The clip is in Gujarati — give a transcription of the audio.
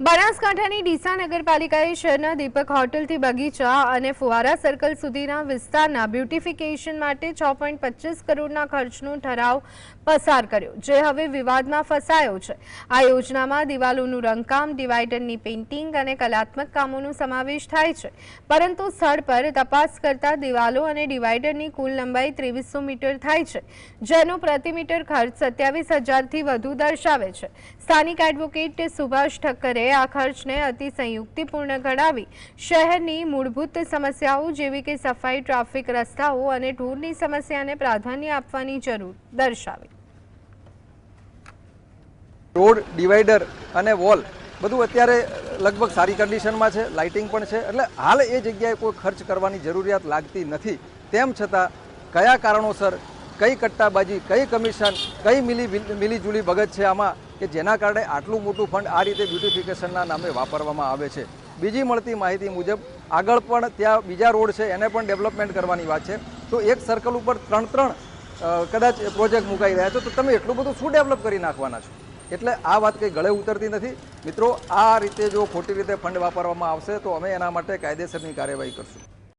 બનાસકાંઠાની ડીસા નગરપાલિકાએ શહેરના દીપક હોટલથી બગીચા અને ફુવારા સર્કલ સુધીના વિસ્તારના બ્યુટિફિકેશન માટે છ પોઈન્ટ પચીસ કરોડના ખર્ચનો ઠરાવ પસાર કર્યો, જે હવે વિવાદમાં ફસાયો છે. આ યોજનામાં દિવાલોનું રંગકામ, ડિવાઇડરની પેઇન્ટિંગ અને કલાત્મક કામોનો સમાવેશ થાય છે. પરંતુ સ્થળ પર તપાસ કરતા દિવાલો અને ડિવાઇડરની કુલ લંબાઈ ત્રેવીસો મીટર થાય છે, જેનો પ્રતિ મીટર ખર્ચ સત્યાવીસ હજારથી વધુ દર્શાવે છે. સ્થાનિક એડવોકેટ સુભાષ ઠક્કરે આ ખર્ચને અતિ સંયુક્તિપૂર્ણ ગણાવી શહેરની મૂળભૂત સમસ્યાઓ જેવી કે સફાઈ, ટ્રાફિક રસ્તાઓ અને ઢૂરની સમસ્યાને પ્રાધાન્ય આપવાની જરૂર દર્શાવી. રોડ, ડિવાઈડર અને વોલ બધું અત્યારે લગભગ સારી કન્ડિશનમાં છે, લાઇટિંગ પણ છે. એટલે હાલ એ જગ્યાએ કોઈ ખર્ચ કરવાની જરૂરિયાત લાગતી નથી. તેમ છતાં કયા કારણોસર કઈ કટ્ટાબાજી, કઈ કમિશન, કઈ મિલી મિલીજુલી ભગત છે આમાં કે જેના કારણે આટલું મોટું ફંડ આ રીતે બ્યુટિફિકેશનના નામે વાપરવામાં આવે છે. બીજી મળતી માહિતી મુજબ, આગળ પણ ત્યાં બીજા રોડ છે, એને પણ ડેવલપમેન્ટ કરવાની વાત છે. તો એક સર્કલ ઉપર ત્રણ ત્રણ કદાચ પ્રોજેક્ટ મુકાઈ રહ્યા છો, તો તમે એટલું બધું શું ડેવલપ કરી નાખવાના છો? એટલે આ વાત કંઈ ગળે ઉતરતી નથી. મિત્રો, આ રીતે જો ખોટી રીતે ફંડ વાપરવામાં આવશે, તો અમે એના માટે કાયદેસરની કાર્યવાહી કરશું.